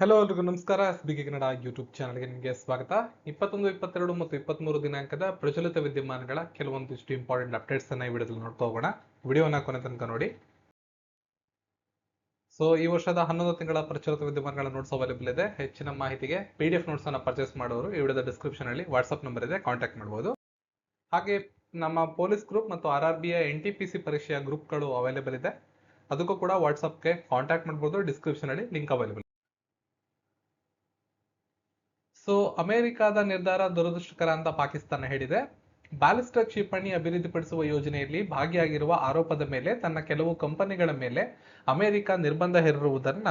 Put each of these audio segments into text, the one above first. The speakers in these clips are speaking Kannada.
ಹಲೋ ಎಲ್ರಿಗೂ ನಮಸ್ಕಾರ. ಎಸ್ ಬಿ ಕನ್ನಡ ಯೂಟ್ಯೂಬ್ ಚಾನಲ್ಗೆ ನಿಮಗೆ ಸ್ವಾಗತ. ಇಪ್ಪತ್ತೊಂದು, ಇಪ್ಪತ್ತೆರಡು ಮತ್ತು ಇಪ್ಪತ್ತ್ಮೂರು ದಿನಾಂಕದ ಪ್ರಚಲಿತ ವಿದ್ಯಮಾನಗಳ ಕೆಲವೊಂದಿಷ್ಟು ಇಂಪಾರ್ಟೆಂಟ್ ಅಪ್ಡೇಟ್ಸ್ ಅನ್ನ ಈ ವಿಡಿಯೋದಲ್ಲಿ ನೋಡ್ತಾ ಹೋಗೋಣ. ವಿಡಿಯೋನ ಕೊನೆ ತನಕ ನೋಡಿ. ಸೊ ಈ ವರ್ಷದ ಹನ್ನೊಂದು ತಿಂಗಳ ಪ್ರಚಲಿತ ವಿದ್ಯಮಾನಗಳ ನೋಟ್ಸ್ ಅವೈಲೇಬಲ್ ಇದೆ. ಹೆಚ್ಚಿನ ಮಾಹಿತಿಗೆ ಪಿ ಡಿ ಎಫ್ ನೋಟ್ಸ್ ಅನ್ನ ಪರ್ಚೇಸ್ ಮಾಡೋರು ಈ ವಿಡಿಯೋದ ಡಿಸ್ಕ್ರಿಪ್ಷನ್ ಅಲ್ಲಿ ವಾಟ್ಸ್ಆಪ್ ನಂಬರ್ ಇದೆ ಕಾಂಟ್ಯಾಕ್ಟ್ ಮಾಡಬಹುದು ಹಾಗೆ ನಮ್ಮ ಪೊಲೀಸ್ ಗ್ರೂಪ್ ಮತ್ತು R R B N T P C ಪರೀಕ್ಷೆಯ ಗ್ರೂಪ್ಗಳು ಅವೈಲೇಬಲ್ ಇದೆ. ಅದಕ್ಕೂ ಕೂಡ ವಾಟ್ಸ್ಆಪ್ಗೆ ಕಾಂಟ್ಯಾಕ್ಟ್ ಮಾಡ್ಬೋದು. ಡಿಸ್ಕ್ರಿಪ್ಷನ್ ಅಲ್ಲಿ ಲಿಂಕ್ ಅವೈಲೇಬಲ್ ಸೊ ಅಮೆರಿಕದ ನಿರ್ಧಾರ ದುರದೃಷ್ಟಕರ ಅಂತ ಪಾಕಿಸ್ತಾನ ಹೇಳಿದೆ. ಬ್ಯಾಲಿಸ್ಟಿಕ್ ಕ್ಷಿಪಣಿ ಅಭಿವೃದ್ಧಿಪಡಿಸುವ ಯೋಜನೆಯಲ್ಲಿ ಭಾಗಿಯಾಗಿರುವ ಆರೋಪದ ಮೇಲೆ ತನ್ನ ಕೆಲವು ಕಂಪನಿಗಳ ಮೇಲೆ ಅಮೆರಿಕ ನಿರ್ಬಂಧ ಹೇರಿರುವುದನ್ನ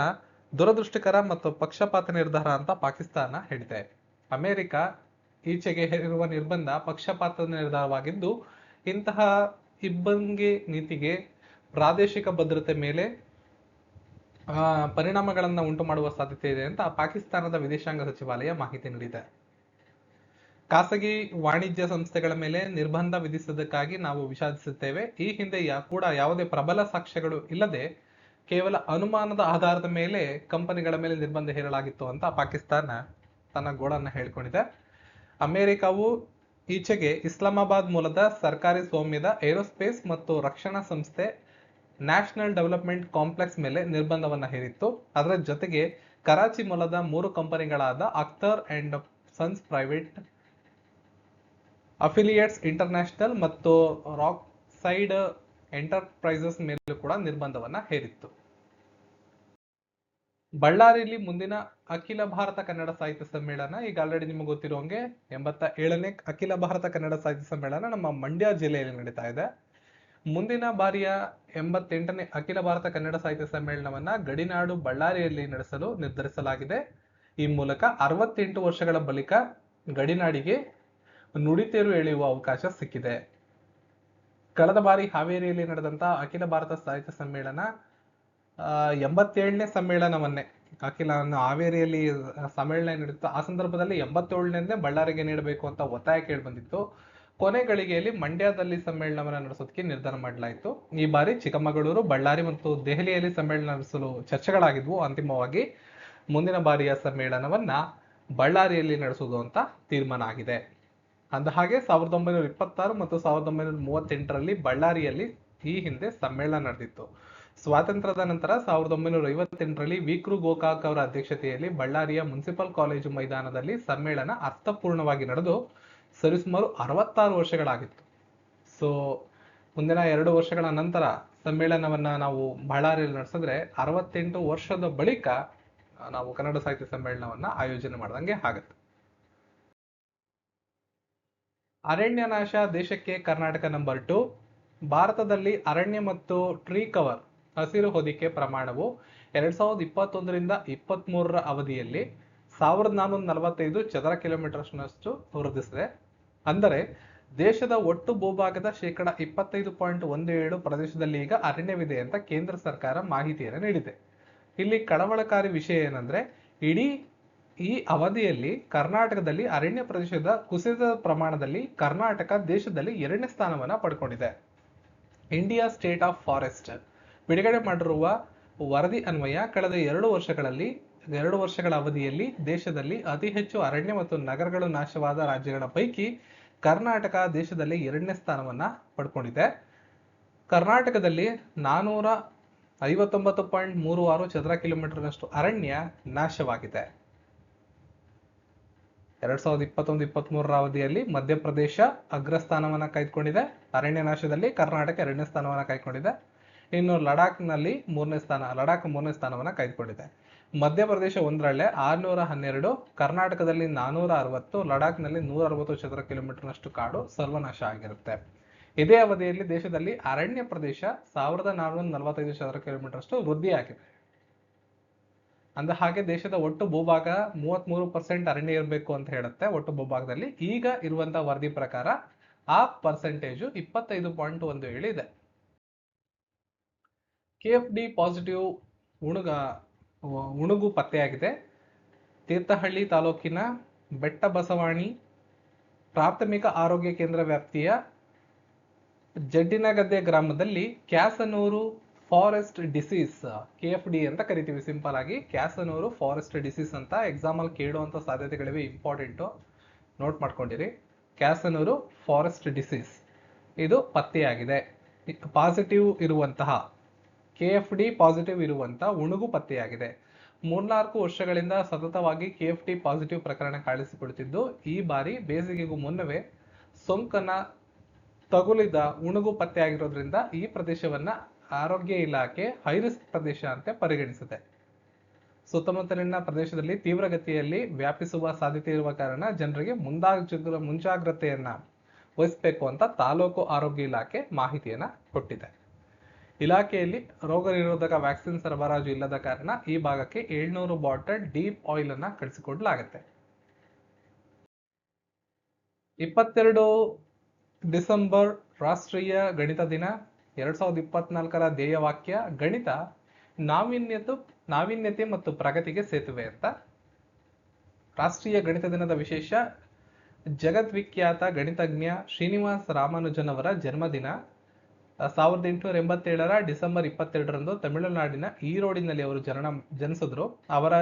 ದುರದೃಷ್ಟಕರ ಮತ್ತು ಪಕ್ಷಪಾತ ನಿರ್ಧಾರ ಅಂತ ಪಾಕಿಸ್ತಾನ ಹೇಳಿದೆ. ಅಮೆರಿಕ ಈಚೆಗೆ ಹೇರಿರುವ ನಿರ್ಬಂಧ ಪಕ್ಷಪಾತದ ನಿರ್ಧಾರವಾಗಿದ್ದು, ಇಂತಹ ಇಬ್ಬಂಗಿ ನೀತಿಗೆ ಪ್ರಾದೇಶಿಕ ಭದ್ರತೆ ಮೇಲೆ ಪರಿಣಾಮಗಳನ್ನ ಉಂಟು ಮಾಡುವ ಸಾಧ್ಯತೆ ಇದೆ ಅಂತ ಪಾಕಿಸ್ತಾನದ ವಿದೇಶಾಂಗ ಸಚಿವಾಲಯ ಮಾಹಿತಿ ನೀಡಿದೆ. ಖಾಸಗಿ ವಾಣಿಜ್ಯ ಸಂಸ್ಥೆಗಳ ಮೇಲೆ ನಿರ್ಬಂಧ ವಿಧಿಸುವುದಕ್ಕಾಗಿ ನಾವು ವಿಷಾದಿಸುತ್ತೇವೆ. ಈ ಹಿಂದೆ ಕೂಡ ಯಾವುದೇ ಪ್ರಬಲ ಸಾಕ್ಷ್ಯಗಳು ಇಲ್ಲದೆ ಕೇವಲ ಅನುಮಾನದ ಆಧಾರದ ಮೇಲೆ ಕಂಪನಿಗಳ ಮೇಲೆ ನಿರ್ಬಂಧ ಹೇರಲಾಗಿತ್ತು ಅಂತ ಪಾಕಿಸ್ತಾನ ತನ್ನ ಗೋಳನ್ನು ಹೇಳಿಕೊಂಡಿದೆ. ಅಮೆರಿಕವು ಈಚೆಗೆ ಇಸ್ಲಾಮಾಬಾದ್ ಮೂಲದ ಸರ್ಕಾರಿ ಸ್ವಾಮ್ಯದ ಏರೋಸ್ಪೇಸ್ ಮತ್ತು ರಕ್ಷಣಾ ಸಂಸ್ಥೆ ನ್ಯಾಷನಲ್ ಡೆವಲಪ್ಮೆಂಟ್ ಕಾಂಪ್ಲೆಕ್ಸ್ ಮೇಲೆ ನಿರ್ಬಂಧವನ್ನ ಹೇರಿತ್ತು. ಅದರ ಜೊತೆಗೆ ಕರಾಚಿ ಮೂಲದ ಮೂರು ಕಂಪನಿಗಳಾದ Akhtar and sons private affiliates international ಮತ್ತು ರಾಕ್ ಸೈಡ್ ಎಂಟರ್ಪ್ರೈಸಸ್ ಮೇಲೂ ಕೂಡ ನಿರ್ಬಂಧವನ್ನ ಹೇರಿತ್ತು. ಬಳ್ಳಾರಿಯಲ್ಲಿ ಮುಂದಿನ ಅಖಿಲ ಭಾರತ ಕನ್ನಡ ಸಾಹಿತ್ಯ ಸಮ್ಮೇಳನ, ಈಗ ಆಲ್ರೆಡಿ ನಿಮಗೆ ಗೊತ್ತಿರೋಂಗೆ ಎಂಬತ್ತ ಏಳನೇ ಅಖಿಲ ಭಾರತ ಕನ್ನಡ ಸಾಹಿತ್ಯ ಸಮ್ಮೇಳನ ನಮ್ಮ ಮಂಡ್ಯ ಜಿಲ್ಲೆಯಲ್ಲಿ ನಡೀತಾ ಇದೆ. ಮುಂದಿನ ಬಾರಿಯ ಎಂಬತ್ತೆಂಟನೇ ಅಖಿಲ ಭಾರತ ಕನ್ನಡ ಸಾಹಿತ್ಯ ಸಮ್ಮೇಳನವನ್ನ ಗಡಿನಾಡು ಬಳ್ಳಾರಿಯಲ್ಲಿ ನಡೆಸಲು ನಿರ್ಧರಿಸಲಾಗಿದೆ. ಈ ಮೂಲಕ ಅರವತ್ತೆಂಟು ವರ್ಷಗಳ ಬಳಿಕ ಗಡಿನಾಡಿಗೆ ನುಡಿತೇರು ಎಳೆಯುವ ಅವಕಾಶ ಸಿಕ್ಕಿದೆ. ಕಳೆದ ಬಾರಿ ಹಾವೇರಿಯಲ್ಲಿ ನಡೆದಂತ ಅಖಿಲ ಭಾರತ ಸಾಹಿತ್ಯ ಸಮ್ಮೇಳನ ಎಂಬತ್ತೇಳನೇ ಸಮ್ಮೇಳನವನ್ನೇ ಅಖಿಲ ಹಾವೇರಿಯಲ್ಲಿ ಸಮ್ಮೇಳನ ನಡೆಯಿತು ಆ ಸಂದರ್ಭದಲ್ಲಿ ಎಂಬತ್ತೇಳನೇ ಬಳ್ಳಾರಿಗೆ ನೀಡಬೇಕು ಅಂತ ಒತ್ತಾಯ ಕೇಳಿ ಬಂದಿತ್ತು. ಕೊನೆ ಗಳಿಗೆಯಲ್ಲಿ ಮಂಡ್ಯದಲ್ಲಿ ಸಮ್ಮೇಳನವನ್ನು ನಡೆಸೋದಕ್ಕೆ ನಿರ್ಧಾರ ಮಾಡಲಾಯಿತು. ಈ ಬಾರಿ ಚಿಕ್ಕಮಗಳೂರು, ಬಳ್ಳಾರಿ ಮತ್ತು ದೆಹಲಿಯಲ್ಲಿ ಸಮ್ಮೇಳನ ನಡೆಸಲು ಚರ್ಚೆಗಳಾಗಿದ್ವು. ಅಂತಿಮವಾಗಿ ಮುಂದಿನ ಬಾರಿಯ ಸಮ್ಮೇಳನವನ್ನ ಬಳ್ಳಾರಿಯಲ್ಲಿ ನಡೆಸುವುದು ಅಂತ ತೀರ್ಮಾನ ಆಗಿದೆ. ಅಂದ ಹಾಗೆ ಸಾವಿರದ ಒಂಬೈನೂರ ಇಪ್ಪತ್ತಾರು ಮತ್ತು ಸಾವಿರದ ಒಂಬೈನೂರ ಮೂವತ್ತೆಂಟರಲ್ಲಿ ಬಳ್ಳಾರಿಯಲ್ಲಿ ಈ ಹಿಂದೆ ಸಮ್ಮೇಳನ ನಡೆದಿತ್ತು. ಸ್ವಾತಂತ್ರ್ಯದ ನಂತರ ಸಾವಿರದ ಒಂಬೈನೂರ ಐವತ್ತೆಂಟರಲ್ಲಿ ವಿಕ್ರು ಗೋಕಾಕ್ ಅವರ ಅಧ್ಯಕ್ಷತೆಯಲ್ಲಿ ಬಳ್ಳಾರಿಯ ಮುನ್ಸಿಪಲ್ ಕಾಲೇಜು ಮೈದಾನದಲ್ಲಿ ಸಮ್ಮೇಳನ ಅರ್ಥಪೂರ್ಣವಾಗಿ ನಡೆದು ಸರಿಸುಮಾರು ಅರವತ್ತಾರು ವರ್ಷಗಳಾಗಿತ್ತು. ಸೊ ಮುಂದಿನ ಎರಡು ವರ್ಷಗಳ ನಂತರ ಸಮ್ಮೇಳನವನ್ನ ನಾವು ಬಳ್ಳಾರಿಯಲ್ಲಿ ನಡೆಸಿದ್ರೆ ಅರವತ್ತೆಂಟು ವರ್ಷದ ಬಳಿಕ ನಾವು ಕನ್ನಡ ಸಾಹಿತ್ಯ ಸಮ್ಮೇಳನವನ್ನ ಆಯೋಜನೆ ಮಾಡ್ದಂಗೆ ಆಗುತ್ತೆ. ಅರಣ್ಯ ನಾಶ ದೇಶಕ್ಕೆ ಕರ್ನಾಟಕ ನಂಬರ್ ಟು ಭಾರತದಲ್ಲಿ ಅರಣ್ಯ ಮತ್ತು ಟ್ರೀ ಕವರ್ ಹಸಿರು ಹೊದಿಕೆ ಪ್ರಮಾಣವು ಎರಡ್ ಸಾವಿರದ ಇಪ್ಪತ್ತೊಂದರಿಂದ ಇಪ್ಪತ್ತ್ ಮೂರರ ಅವಧಿಯಲ್ಲಿ ಸಾವಿರದ ನಾನ್ನೂರ ನಲವತ್ತೈದು ಚದರ ಕಿಲೋಮೀಟರ್ನಷ್ಟು ವೃದ್ಧಿಸಿದೆ. ಅಂದರೆ ದೇಶದ ಒಟ್ಟು ಭೂಭಾಗದ ಶೇಕಡ ಇಪ್ಪತ್ತೈದು ಪಾಯಿಂಟ್ ಒಂದು ಏಳು ಪ್ರದೇಶದಲ್ಲಿ ಈಗ ಅರಣ್ಯವಿದೆ ಅಂತ ಕೇಂದ್ರ ಸರ್ಕಾರ ಮಾಹಿತಿಯನ್ನು ನೀಡಿದೆ. ಇಲ್ಲಿ ಕಳವಳಕಾರಿ ವಿಷಯ ಏನಂದ್ರೆ, ಇಡೀ ಈ ಅವಧಿಯಲ್ಲಿ ಕರ್ನಾಟಕದಲ್ಲಿ ಅರಣ್ಯ ಪ್ರದೇಶದ ಕುಸಿತದ ಪ್ರಮಾಣದಲ್ಲಿ ಕರ್ನಾಟಕ ದೇಶದಲ್ಲಿ ಎರಡನೇ ಸ್ಥಾನವನ್ನ ಪಡ್ಕೊಂಡಿದೆ. India state of forest. ಬಿಡುಗಡೆ ಮಾಡಿರುವ ವರದಿ ಅನ್ವಯ ಕಳೆದ ಎರಡು ವರ್ಷಗಳಲ್ಲಿ ಎರಡು ವರ್ಷಗಳ ಅವಧಿಯಲ್ಲಿ ದೇಶದಲ್ಲಿ ಅತಿ ಹೆಚ್ಚು ಅರಣ್ಯ ಮತ್ತು ನಗರಗಳು ನಾಶವಾದ ರಾಜ್ಯಗಳ ಪೈಕಿ ಕರ್ನಾಟಕ ದೇಶದಲ್ಲಿ ಎರಡನೇ ಸ್ಥಾನವನ್ನು ಪಡ್ಕೊಂಡಿದೆ. ಕರ್ನಾಟಕದಲ್ಲಿ ನಾನೂರ ಐವತ್ತೊಂಬತ್ತು ಪಾಯಿಂಟ್ ಮೂರು ಆರು ಚದರ ಕಿಲೋಮೀಟರ್ನಷ್ಟು ಅರಣ್ಯ ನಾಶವಾಗಿದೆ. ಎರಡ್ ಸಾವಿರದ ಇಪ್ಪತ್ತೊಂದು ಇಪ್ಪತ್ತ್ ಮೂರರ ಅವಧಿಯಲ್ಲಿ ಮಧ್ಯಪ್ರದೇಶ ಅಗ್ರಸ್ಥಾನವನ್ನು ಕಾಯ್ದುಕೊಂಡಿದೆ. ಅರಣ್ಯ ನಾಶದಲ್ಲಿ ಕರ್ನಾಟಕ ಎರಡನೇ ಸ್ಥಾನವನ್ನು ಕಾಯ್ದುಕೊಂಡಿದೆ. ಇನ್ನು ಲಡಾಖ್ನಲ್ಲಿ ಮೂರನೇ ಸ್ಥಾನ, ಲಡಾಖ್ ಮೂರನೇ ಸ್ಥಾನವನ್ನು ಕಾಯ್ದುಕೊಂಡಿದೆ. ಮಧ್ಯಪ್ರದೇಶ ಒಂದರಲ್ಲೇ ಆರ್ನೂರ ಹನ್ನೆರಡು, ಕರ್ನಾಟಕದಲ್ಲಿ ನಾನೂರ ಅರವತ್ತು ಲಡಾಖ್ನಲ್ಲಿ ನೂರ ಅರವತ್ತು ಚದರ ಕಿಲೋಮೀಟರ್ನಷ್ಟು ಕಾಡು ಸರ್ವನಾಶ ಆಗಿರುತ್ತೆ. ಇದೇ ಅವಧಿಯಲ್ಲಿ ದೇಶದಲ್ಲಿ ಅರಣ್ಯ ಪ್ರದೇಶ ಸಾವಿರದ ನಾನ್ನೂರ ನಲವತ್ತೈದು ಚದರ ಕಿಲೋಮೀಟರ್ ಅಷ್ಟು ವೃದ್ಧಿಯಾಗಿದೆ ಅಂದ ಹಾಗೆ ದೇಶದ ಒಟ್ಟು ಭೂಭಾಗ ಮೂವತ್ಮೂರು ಪರ್ಸೆಂಟ್ ಅರಣ್ಯ ಇರಬೇಕು ಅಂತ ಹೇಳುತ್ತೆ. ಒಟ್ಟು ಭೂಭಾಗದಲ್ಲಿ ಈಗ ಇರುವಂತಹ ವರದಿ ಪ್ರಕಾರ ಆ ಪರ್ಸೆಂಟೇಜು ಇಪ್ಪತ್ತೈದು ಪಾಯಿಂಟ್ ಒಂದು ಏಳು ಇದೆ. ಕೆ ಎಫ್ ಡಿ ಪಾಸಿಟಿವ್ ಉಣುಗ ಉಣುಗು ಪತ್ತೆಯಾಗಿದೆ. ತೀರ್ಥಹಳ್ಳಿ ತಾಲೂಕಿನ ಬೆಟ್ಟ ಬಸವಾಣಿ ಪ್ರಾಥಮಿಕ ಆರೋಗ್ಯ ಕೇಂದ್ರ ವ್ಯಾಪ್ತಿಯ ಜಡ್ಡಿನಗದ್ದೆ ಗ್ರಾಮದಲ್ಲಿ Kyasanur forest disease K F D ಅಂತ ಕರಿತೀವಿ. ಸಿಂಪಲ್ ಆಗಿ ಕ್ಯಾಸನೂರು ಫಾರೆಸ್ಟ್ ಡಿಸೀಸ್ ಅಂತ ಎಕ್ಸಾಮ್ ಅಲ್ಲಿ ಕೇಳುವಂತ ಸಾಧ್ಯತೆಗಳಿವೆ, important note ಮಾಡ್ಕೊಂಡಿರಿ. Kyasanur forest disease. ಇದು ಪತ್ತೆಯಾಗಿದೆ. ಪಾಸಿಟಿವ್ ಇರುವಂತಹ ಕೆ ಎಫ್ ಡಿ ಪಾಸಿಟಿವ್ ಇರುವಂಥ ಉಣುಗು ಪತ್ತೆಯಾಗಿದೆ. ಮೂರ್ನಾಲ್ಕು ವರ್ಷಗಳಿಂದ ಸತತವಾಗಿ ಕೆ ಎಫ್ ಡಿ ಪಾಸಿಟಿವ್ ಪ್ರಕರಣ ಕಾಣಿಸಿಕೊಡುತ್ತಿದ್ದು ಈ ಬಾರಿ ಬೇಸಿಗೆಗೂ ಮುನ್ನವೇ ಸೋಂಕನ್ನ ತಗುಲಿದ ಉಣುಗು ಪತ್ತೆಯಾಗಿರೋದ್ರಿಂದ ಈ ಪ್ರದೇಶವನ್ನ ಆರೋಗ್ಯ ಇಲಾಖೆ ಹೈರಿಸ್ಕ್ ಪ್ರದೇಶ ಅಂತ ಪರಿಗಣಿಸಿದೆ ಸುತ್ತಮುತ್ತಲಿನ ಪ್ರದೇಶದಲ್ಲಿ ತೀವ್ರಗತಿಯಲ್ಲಿ ವ್ಯಾಪಿಸುವ ಸಾಧ್ಯತೆ ಇರುವ ಕಾರಣ ಜನರಿಗೆ ಮುಂದಾಗ್ರ ಮುಂಜಾಗ್ರತೆಯನ್ನ ವಹಿಸಬೇಕು ಅಂತ ತಾಲೂಕು ಆರೋಗ್ಯ ಇಲಾಖೆ ಮಾಹಿತಿಯನ್ನ ಕೊಟ್ಟಿದೆ. ಇಲಾಖೆಯಲ್ಲಿ ರೋಗ ನಿರೋಧಕ ವ್ಯಾಕ್ಸಿನ್ ಸರಬರಾಜು ಇಲ್ಲದ ಕಾರಣ ಈ ಭಾಗಕ್ಕೆ ಏಳ್ನೂರು ಬಾಟಲ್ ಡೀಪ್ ಆಯಿಲ್ ಅನ್ನ ಕಳಿಸಿಕೊಡಲಾಗುತ್ತೆ. ಇಪ್ಪತ್ತೆರಡು ಡಿಸೆಂಬರ್ ರಾಷ್ಟ್ರೀಯ ಗಣಿತ ದಿನ. ಎರಡ್ ಸಾವಿರದ ಇಪ್ಪತ್ನಾಲ್ಕರ ಧ್ಯೇಯವಾಕ್ಯ ಗಣಿತ, ನಾವೀನ್ಯತೆ ನಾವೀನ್ಯತೆ ಮತ್ತು ಪ್ರಗತಿಗೆ ಸೇತುವೆ ಅಂತ. ರಾಷ್ಟ್ರೀಯ ಗಣಿತ ದಿನದ ವಿಶೇಷ, ಜಗದ್ವಿಖ್ಯಾತ ಗಣಿತಜ್ಞ ಶ್ರೀನಿವಾಸ ರಾಮಾನುಜನ್ ಅವರ ಜನ್ಮದಿನ. ಸಾವಿರದ ಎಂಟುನೂರ ಎಂಬತ್ತೇಳರ ಡಿಸೆಂಬರ್ ಇಪ್ಪತ್ತೆರಡರಂದು ತಮಿಳುನಾಡಿನ ಈರೋಡಿನಲ್ಲಿ ಅವರು ಜನನ ಜನಿಸಿದ್ರು. ಅವರ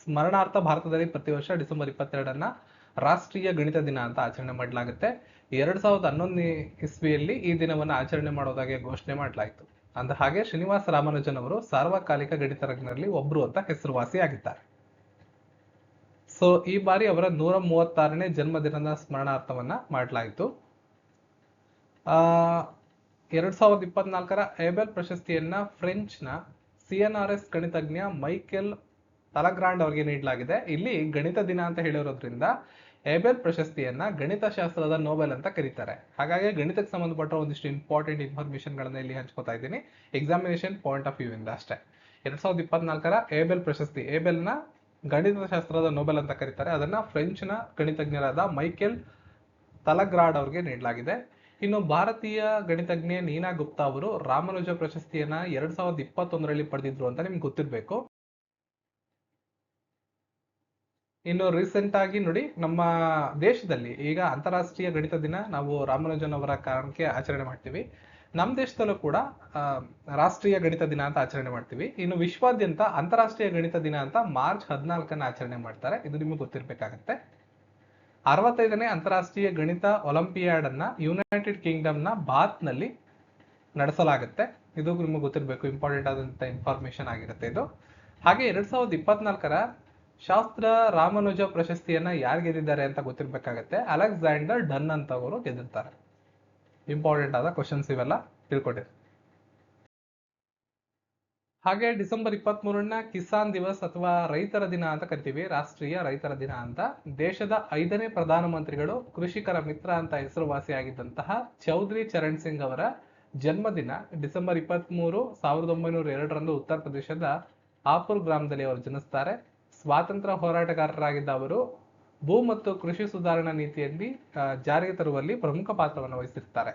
ಸ್ಮರಣಾರ್ಥ ಭಾರತದಲ್ಲಿ ಪ್ರತಿ ವರ್ಷ ಡಿಸೆಂಬರ್ ಇಪ್ಪತ್ತೆರಡನ್ನ ರಾಷ್ಟ್ರೀಯ ಗಣಿತ ದಿನ ಅಂತ ಆಚರಣೆ ಮಾಡಲಾಗುತ್ತೆ. ಎರಡ್ ಸಾವಿರದ ಹನ್ನೊಂದನೇ ಇಸ್ವಿಯಲ್ಲಿ ಈ ದಿನವನ್ನು ಆಚರಣೆ ಮಾಡೋದಾಗಿ ಘೋಷಣೆ ಮಾಡಲಾಯಿತು. ಅಂದ ಹಾಗೆ ಶ್ರೀನಿವಾಸ ರಾಮಾನುಜನ್ ಅವರು ಸಾರ್ವಕಾಲಿಕ ಗಣಿತಜ್ಞರಲ್ಲಿ ಒಬ್ರು ಅಂತ ಹೆಸರುವಾಸಿಯಾಗಿದ್ದಾರೆ ಸೊ ಈ ಬಾರಿ ಅವರ ನೂರ ಮೂವತ್ತಾರನೇ ಜನ್ಮದಿನದ ಸ್ಮರಣಾರ್ಥವನ್ನ ಮಾಡಲಾಯಿತು. ಆ ಎರಡ್ ಸಾವಿರದ ಇಪ್ಪತ್ನಾಲ್ಕರ ಏಬೆಲ್ ಪ್ರಶಸ್ತಿಯನ್ನ ಫ್ರೆಂಚ್ನ ಸಿ ಎನ್ ಗಣಿತಜ್ಞ ಮೈಕೆಲ್ ತಲಗ್ರಾಂಡ್ ಅವರಿಗೆ ನೀಡಲಾಗಿದೆ. ಇಲ್ಲಿ ಗಣಿತ ದಿನ ಅಂತ ಹೇಳಿರೋದ್ರಿಂದ ಏಬೆಲ್ ಪ್ರಶಸ್ತಿಯನ್ನ ಗಣಿತಶಾಸ್ತ್ರದ ನೋಬೆಲ್ ಅಂತ ಕರೀತಾರೆ. ಹಾಗಾಗಿ ಗಣಿತಕ್ಕೆ ಸಂಬಂಧಪಟ್ಟ ಒಂದಿಷ್ಟು ಇಂಪಾರ್ಟೆಂಟ್ ಇನ್ಫಾರ್ಮೇಶನ್ ಗಳನ್ನ ಇಲ್ಲಿ ಹಂಚ್ಕೋತಾ ಇದ್ದೀನಿ. ಎಕ್ಸಾಮಿನೇಷನ್ ಪಾಯಿಂಟ್ ಆಫ್ ವ್ಯೂ ಇಂದ ಅಷ್ಟೇ. ಎರಡ್ ಸಾವಿರದ ಇಪ್ಪತ್ನಾಲ್ಕರ ಏಬೆಲ್ ಪ್ರಶಸ್ತಿ, ಏಬೆಲ್ನ ಗಣಿತಶಾಸ್ತ್ರದ ನೋಬೆಲ್ ಅಂತ ಕರೀತಾರೆ. ಅದನ್ನ ಫ್ರೆಂಚ್ನ ಗಣಿತಜ್ಞರಾದ ಮೈಕೆಲ್ ತಲಗ್ರಾಡ್ ಅವರಿಗೆ ನೀಡಲಾಗಿದೆ. ಇನ್ನು ಭಾರತೀಯ ಗಣಿತಜ್ಞೆ ನೀನಾ ಗುಪ್ತಾ ಅವರು ರಾಮನುಜ ಪ್ರಶಸ್ತಿಯನ್ನ ಎರಡ್ ಸಾವಿರದ ಇಪ್ಪತ್ತೊಂದರಲ್ಲಿ ಪಡೆದಿದ್ರು ಅಂತ ನಿಮ್ಗೆ ಗೊತ್ತಿರ್ಬೇಕು. ಇನ್ನು ರೀಸೆಂಟ್ ಆಗಿ ನೋಡಿ ನಮ್ಮ ದೇಶದಲ್ಲಿ ಈಗ ಅಂತಾರಾಷ್ಟ್ರೀಯ ಗಣಿತ ದಿನ ನಾವು ರಾಮನುಜನ್ ಅವರ ಕಾರಣಕ್ಕೆ ಆಚರಣೆ ಮಾಡ್ತೀವಿ. ನಮ್ಮ ದೇಶದಲ್ಲೂ ಕೂಡ ರಾಷ್ಟ್ರೀಯ ಗಣಿತ ದಿನ ಅಂತ ಆಚರಣೆ ಮಾಡ್ತೀವಿ. ಇನ್ನು ವಿಶ್ವಾದ್ಯಂತ ಅಂತಾರಾಷ್ಟ್ರೀಯ ಗಣಿತ ದಿನ ಅಂತ ಮಾರ್ಚ್ ಹದಿನಾಲ್ಕನ್ನ ಆಚರಣೆ ಮಾಡ್ತಾರೆ. ಇದು ನಿಮಗೆ ಗೊತ್ತಿರ್ಬೇಕಾಗತ್ತೆ. ಅರವತ್ತೈದನೇ ಅಂತಾರಾಷ್ಟ್ರೀಯ ಗಣಿತ ಒಲಿಂಪಿಯಾಡ್ ಅನ್ನ ಯುನೈಟೆಡ್ ಕಿಂಗ್ಡಮ್ನ ಬಾತ್ ನಡೆಸಲಾಗುತ್ತೆ. ಇದು ನಿಮಗೆ ಗೊತ್ತಿರಬೇಕು, ಇಂಪಾರ್ಟೆಂಟ್ ಆದಂತ ಇನ್ಫಾರ್ಮೇಶನ್ ಆಗಿರುತ್ತೆ ಇದು. ಹಾಗೆ ಎರಡ್ ಸಾವಿರದ ಇಪ್ಪತ್ನಾಲ್ಕರ ಶಾಸ್ತ್ರ ರಾಮಾನುಜ ಪ್ರಶಸ್ತಿಯನ್ನ ಯಾರು ಗೆದ್ದಿದ್ದಾರೆ ಅಂತ ಗೊತ್ತಿರ್ಬೇಕಾಗತ್ತೆ. ಅಲೆಕ್ಸಾಂಡರ್ ಡನ್ ಅಂತವರು ಗೆದ್ದಿರ್ತಾರೆ. ಇಂಪಾರ್ಟೆಂಟ್ ಆದ ಕ್ವಶನ್ಸ್ ಇವೆಲ್ಲ ತಿಳ್ಕೊಂಡಿರಿ. ಹಾಗೆ ಡಿಸೆಂಬರ್ ಇಪ್ಪತ್ತ್ ಮೂರನ್ನ ಕಿಸಾನ್ ದಿವಸ್ ಅಥವಾ ರೈತರ ದಿನ ಅಂತ ಕರಿತೀವಿ, ರಾಷ್ಟ್ರೀಯ ರೈತರ ದಿನ ಅಂತ. ದೇಶದ ಐದನೇ ಪ್ರಧಾನಮಂತ್ರಿಗಳು ಕೃಷಿಕರ ಮಿತ್ರ ಅಂತ ಹೆಸರುವಾಸಿಯಾಗಿದ್ದಂತಹ ಚೌಧರಿ ಚರಣ್ ಸಿಂಗ್ ಅವರ ಜನ್ಮದಿನ ಡಿಸೆಂಬರ್ ಇಪ್ಪತ್ತ್ ಮೂರು ಸಾವಿರದ ಒಂಬೈನೂರ ಎರಡರಂದು ಉತ್ತರ ಪ್ರದೇಶದ ಆಪುರ್ ಗ್ರಾಮದಲ್ಲಿ ಅವರು ಜನಿಸ್ತಾರೆ. ಸ್ವಾತಂತ್ರ್ಯ ಹೋರಾಟಗಾರರಾಗಿದ್ದ ಅವರು ಭೂ ಮತ್ತು ಕೃಷಿ ಸುಧಾರಣಾ ನೀತಿಯಲ್ಲಿ ಜಾರಿಗೆ ತರುವಲ್ಲಿ ಪ್ರಮುಖ ಪಾತ್ರವನ್ನು ವಹಿಸಿರ್ತಾರೆ.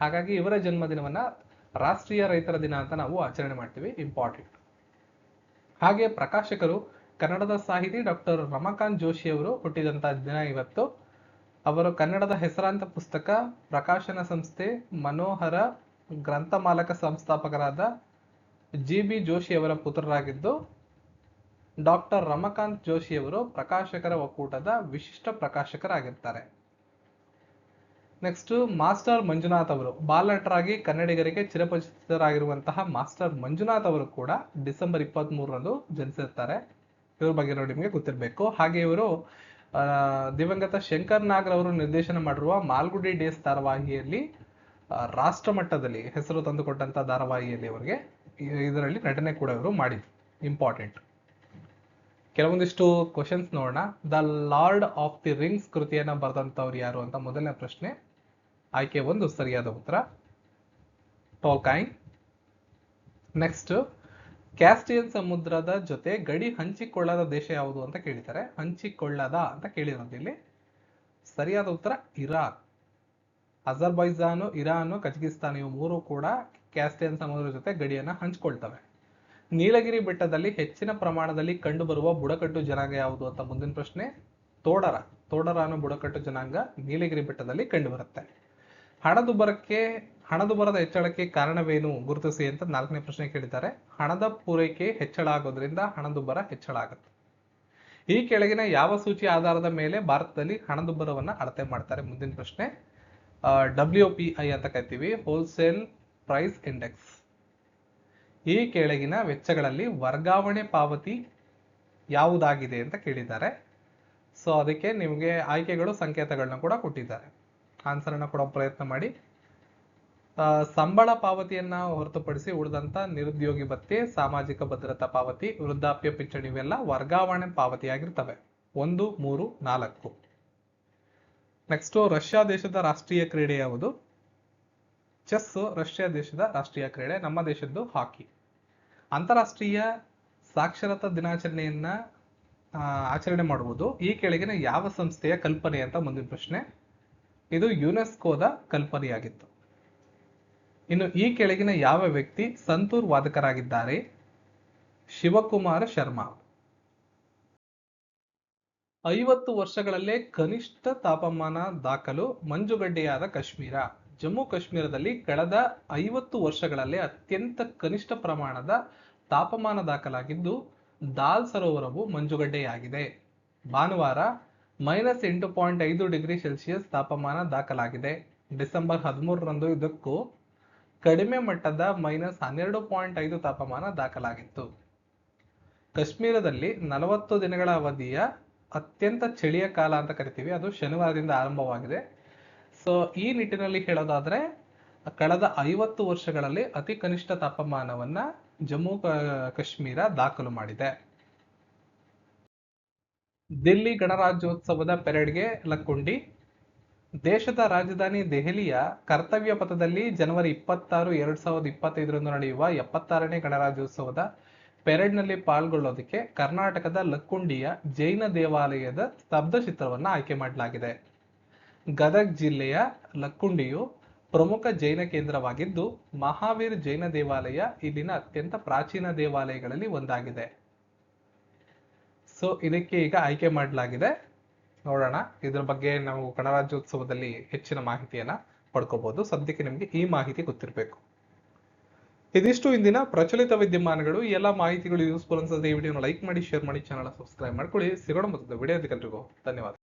ಹಾಗಾಗಿ ಇವರ ಜನ್ಮದಿನವನ್ನ ರಾಷ್ಟ್ರೀಯ ರೈತರ ದಿನ ಅಂತ ನಾವು ಆಚರಣೆ ಮಾಡ್ತೀವಿ ಇಂಪಾರ್ಟೆಂಟ್ ಹಾಗೆ ಪ್ರಕಾಶಕರು, ಕನ್ನಡದ ಸಾಹಿತಿ ಡಾಕ್ಟರ್ ರಮಾಕಾಂತ್ ಜೋಶಿ ಅವರು ಹುಟ್ಟಿದಂತಹ ದಿನ ಇವತ್ತು. ಅವರು ಕನ್ನಡದ ಹೆಸರಾಂತ ಪುಸ್ತಕ ಪ್ರಕಾಶನ ಸಂಸ್ಥೆ ಮನೋಹರ ಗ್ರಂಥಮಾಲಕ ಸಂಸ್ಥಾಪಕರಾದ ಜಿ ಬಿ ಜೋಶಿ ಅವರ ಪುತ್ರರಾಗಿದ್ದು, ಡಾಕ್ಟರ್ ರಮಕಾಂತ್ ಜೋಶಿ ಅವರು ಪ್ರಕಾಶಕರ ಒಕ್ಕೂಟದ ವಿಶಿಷ್ಟ ಪ್ರಕಾಶಕರಾಗಿರ್ತಾರೆ. ನೆಕ್ಸ್ಟ್ ಮಾಸ್ಟರ್ ಮಂಜುನಾಥ್ ಅವರು, ಬಾಲನಟರಾಗಿ ಕನ್ನಡಿಗರಿಗೆ ಚಿರಪರಿಚಿತರಾಗಿರುವಂತಹ ಮಾಸ್ಟರ್ ಮಂಜುನಾಥ್ ಅವರು ಕೂಡ ಡಿಸೆಂಬರ್ ಇಪ್ಪತ್ತ್ ಮೂರರಂದು ಜನಿಸಿರ್ತಾರೆ. ಇವ್ರ ಬಗ್ಗೆ ನೋಡಿ ನಿಮಗೆ ಗೊತ್ತಿರಬೇಕು. ಹಾಗೆ ಇವರು ದಿವಂಗತ ಶಂಕರ್ ನಾಗರ್ ಅವರು ನಿರ್ದೇಶನ ಮಾಡಿರುವ ಮಾಲ್ಗುಡಿ ಡೇಸ್ ಧಾರಾವಾಹಿಯಲ್ಲಿ ರಾಷ್ಟ್ರ ಮಟ್ಟದಲ್ಲಿ ಹೆಸರು ತಂದುಕೊಟ್ಟಂತ ಧಾರಾವಾಹಿಯಲ್ಲಿ ಅವರಿಗೆ ಇದರಲ್ಲಿ ನಟನೆ ಕೂಡ ಇವರು ಮಾಡಿದ್ರು. ಇಂಪಾರ್ಟೆಂಟ್ ಕೆಲವೊಂದಿಷ್ಟು ಕ್ವಶನ್ಸ್ ನೋಡೋಣ. The Lord of the Rings ಕೃತಿಯನ್ನ ಬರೆದಂಥವ್ರು ಯಾರು ಅಂತ ಮೊದಲನೇ ಪ್ರಶ್ನೆ. ಆಯ್ಕೆ ಒಂದು ಸರಿಯಾದ ಉತ್ತರ. ಟೋಲ್ಕೈನ್ ನೆಕ್ಸ್ಟ್ ಕ್ಯಾಸ್ಟಿಯನ್ ಸಮುದ್ರದ ಜೊತೆ ಗಡಿ ಹಂಚಿಕೊಳ್ಳದ ದೇಶ ಯಾವುದು ಅಂತ ಕೇಳಿದ್ದಾರೆ. ಹಂಚಿಕೊಳ್ಳದ ಅಂತ ಕೇಳಿರೋದು ಇಲ್ಲಿ. ಸರಿಯಾದ ಉತ್ತರ ಇರಾಕ್ ಅಜರ್ಬೈಜಾನು, ಇರಾನು, ಕಜಕಿಸ್ತಾನ್ ಇವು ಮೂರು ಕೂಡ ಕ್ಯಾಸ್ಟಿಯನ್ ಸಮುದ್ರದ ಜೊತೆ ಗಡಿಯನ್ನ ಹಂಚಿಕೊಳ್ತವೆ. ನೀಲಗಿರಿ ಬೆಟ್ಟದಲ್ಲಿ ಹೆಚ್ಚಿನ ಪ್ರಮಾಣದಲ್ಲಿ ಕಂಡುಬರುವ ಬುಡಕಟ್ಟು ಜನಾಂಗ ಯಾವುದು ಅಂತ ಮುಂದಿನ ಪ್ರಶ್ನೆ. ತೋಡರ. ತೋಡರ ಅನ್ನೋ ಬುಡಕಟ್ಟು ಜನಾಂಗ ನೀಲಗಿರಿ ಬೆಟ್ಟದಲ್ಲಿ ಕಂಡುಬರುತ್ತೆ. ಹಣದುಬ್ಬರಕ್ಕೆ, ಹಣದುಬ್ಬರದ ಹೆಚ್ಚಳಕ್ಕೆ ಕಾರಣವೇನು ಗುರುತಿಸಿ ಅಂತ ನಾಲ್ಕನೇ ಪ್ರಶ್ನೆ ಕೇಳಿದ್ದಾರೆ. ಹಣದ ಪೂರೈಕೆ ಹೆಚ್ಚಳ ಆಗೋದ್ರಿಂದ ಹಣದುಬ್ಬರ ಹೆಚ್ಚಳ ಆಗುತ್ತೆ. ಈ ಕೆಳಗಿನ ಯಾವ ಸೂಚಿ ಆಧಾರದ ಮೇಲೆ ಭಾರತದಲ್ಲಿ ಹಣದುಬ್ಬರವನ್ನ ಅಳತೆ ಮಾಡ್ತಾರೆ? ಮುಂದಿನ ಪ್ರಶ್ನೆ. ಡಬ್ಲ್ಯೂ ಪಿ ಐ ಅಂತ ಕರಿತೀವಿ ಹೋಲ್ಸೇಲ್ ಪ್ರೈಸ್ ಇಂಡೆಕ್ಸ್ ಈ ಕೆಳಗಿನ ವೆಚ್ಚಗಳಲ್ಲಿ ವರ್ಗಾವಣೆ ಪಾವತಿ ಯಾವುದಾಗಿದೆ ಅಂತ ಕೇಳಿದ್ದಾರೆ. ಸೊ ಅದಕ್ಕೆ ನಿಮಗೆ ಆಯ್ಕೆಗಳು, ಸಂಕೇತಗಳನ್ನ ಕೂಡ ಕೊಟ್ಟಿದ್ದಾರೆ. ಆನ್ಸರ್ನ ಕೊಡೋ ಪ್ರಯತ್ನ ಮಾಡಿ. ಸಂಬಳ ಪಾವತಿಯನ್ನ ಹೊರತುಪಡಿಸಿ ಉಳಿದಂತ ನಿರುದ್ಯೋಗಿ ಭತ್ಯೆ, ಸಾಮಾಜಿಕ ಭದ್ರತಾ ಪಾವತಿ, ವೃದ್ಧಾಪ್ಯ ಪಿಂಚಣಿ ಇವೆಲ್ಲ ವರ್ಗಾವಣೆ ಪಾವತಿಯಾಗಿರ್ತವೆ. ಒಂದು, ಮೂರು, ನಾಲ್ಕು. ನೆಕ್ಸ್ಟ್ ರಷ್ಯಾ ದೇಶದ ರಾಷ್ಟ್ರೀಯ ಕ್ರೀಡೆ ಯಾವುದು? ಚೆಸ್ ರಷ್ಯಾ ದೇಶದ ರಾಷ್ಟ್ರೀಯ ಕ್ರೀಡೆ, ನಮ್ಮ ದೇಶದ್ದು ಹಾಕಿ. ಅಂತಾರಾಷ್ಟ್ರೀಯ ಸಾಕ್ಷರತಾ ದಿನಾಚರಣೆಯನ್ನ ಆಚರಣೆ ಮಾಡುವುದು ಈ ಕೆಳಗಿನ ಯಾವ ಸಂಸ್ಥೆಯ ಕಲ್ಪನೆ ಅಂತ ಮುಂದಿನ ಪ್ರಶ್ನೆ. ಇದು ಯುನೆಸ್ಕೋದ ಕಲ್ಪನೆಯಾಗಿತ್ತು. ಇನ್ನು ಈ ಕೆಳಗಿನ ಯಾವ ವ್ಯಕ್ತಿ ಸಂತೂರ್ ವಾದಕರಾಗಿದ್ದಾರೆ? ಶಿವಕುಮಾರ ಶರ್ಮಾ. ಐವತ್ತು ವರ್ಷಗಳಲ್ಲೇ ಕನಿಷ್ಠ ತಾಪಮಾನ ದಾಖಲು ಮಂಜುಗಡ್ಡೆಯಾದ ಕಾಶ್ಮೀರ. ಜಮ್ಮು ಕಾಶ್ಮೀರದಲ್ಲಿ ಕಳೆದ ಐವತ್ತು ವರ್ಷಗಳಲ್ಲೇ ಅತ್ಯಂತ ಕನಿಷ್ಠ ಪ್ರಮಾಣದ ತಾಪಮಾನ ದಾಖಲಾಗಿದ್ದು, ದಾಲ್ ಸರೋವರವು ಮಂಜುಗಡ್ಡೆಯಾಗಿದೆ. ಭಾನುವಾರ ಮೈನಸ್ ಎಂಟು ಪಾಯಿಂಟ್ ಐದು ಡಿಗ್ರಿ ಸೆಲ್ಸಿಯಸ್ ತಾಪಮಾನ ದಾಖಲಾಗಿದೆ. ಡಿಸೆಂಬರ್ ಹದಿಮೂರರಂದು ಇದಕ್ಕೂ ಕಡಿಮೆ ಮಟ್ಟದ ಮೈನಸ್ ಹನ್ನೆರಡು ಪಾಯಿಂಟ್ ಐದು ತಾಪಮಾನ ದಾಖಲಾಗಿತ್ತು. ಕಾಶ್ಮೀರದಲ್ಲಿ ನಲವತ್ತು ದಿನಗಳ ಅವಧಿಯ ಅತ್ಯಂತ ಚಳಿಯ ಕಾಲ ಅಂತ ಕರಿತೀವಿ. ಅದು ಶನಿವಾರದಿಂದ ಆರಂಭವಾಗಿದೆ. ಸೊ ಈ ನಿಟ್ಟಿನಲ್ಲಿ ಹೇಳೋದಾದ್ರೆ, ಕಳೆದ ಐವತ್ತು ವರ್ಷಗಳಲ್ಲಿ ಅತಿ ಕನಿಷ್ಠ ತಾಪಮಾನವನ್ನ ಜಮ್ಮು ಕಾಶ್ಮೀರ ದಾಖಲು ಮಾಡಿದೆ. ದಿಲ್ಲಿ ಗಣರಾಜ್ಯೋತ್ಸವದ ಪೆರೇಡ್ಗೆ ಲಕ್ಕುಂಡಿ. ದೇಶದ ರಾಜಧಾನಿ ದೆಹಲಿಯ ಕರ್ತವ್ಯ ಪಥದಲ್ಲಿ ಜನವರಿ ಇಪ್ಪತ್ತಾರು, ಎರಡ್ ಸಾವಿರದ ಇಪ್ಪತ್ತೈದರಂದು ನಡೆಯುವ ಎಪ್ಪತ್ತಾರನೇ ಗಣರಾಜ್ಯೋತ್ಸವದ ಪೆರೇಡ್ನಲ್ಲಿ ಪಾಲ್ಗೊಳ್ಳೋದಕ್ಕೆ ಕರ್ನಾಟಕದ ಲಕ್ಕುಂಡಿಯ ಜೈನ ದೇವಾಲಯದ ಸ್ತಬ್ಧ ಚಿತ್ರವನ್ನು ಆಯ್ಕೆ ಮಾಡಲಾಗಿದೆ. ಗದಗ್ ಜಿಲ್ಲೆಯ ಲಕ್ಕುಂಡಿಯು ಪ್ರಮುಖ ಜೈನ ಕೇಂದ್ರವಾಗಿದ್ದು, ಮಹಾವೀರ್ ಜೈನ ದೇವಾಲಯ ಇಲ್ಲಿನ ಅತ್ಯಂತ ಪ್ರಾಚೀನ ದೇವಾಲಯಗಳಲ್ಲಿ ಒಂದಾಗಿದೆ. ಸೊ ಇದಕ್ಕೆ ಈಗ ಆಯ್ಕೆ ಮಾಡಲಾಗಿದೆ. ನೋಡೋಣ. ಇದ್ರ ಬಗ್ಗೆ ನಾವು ಗಣರಾಜ್ಯೋತ್ಸವದಲ್ಲಿ ಹೆಚ್ಚಿನ ಮಾಹಿತಿಯನ್ನ ಪಡ್ಕೋಬಹುದು ಸದ್ಯಕ್ಕೆ ನಿಮಗೆ ಈ ಮಾಹಿತಿ ಗೊತ್ತಿರಬೇಕು. ಇದಿಷ್ಟು ಇಂದಿನ ಪ್ರಚಲಿತ ವಿದ್ಯಮಾನಗಳು. ಎಲ್ಲ ಮಾಹಿತಿಗಳು ಯೂಸ್ಫುಲ್ ಅನ್ಸುತ್ತೆ ಈ ವಿಡಿಯೋನ ಲೈಕ್ ಮಾಡಿ ಶೇರ್ ಮಾಡಿ ಚಾನಲ್ ಸಬ್ಸ್ಕ್ರೈಬ್ ಮಾಡ್ಕೊಳ್ಳಿ. ಸಿಗೋಣ ಮತ್ತು ವಿಡಿಯೋ ಧನ್ಯವಾದ.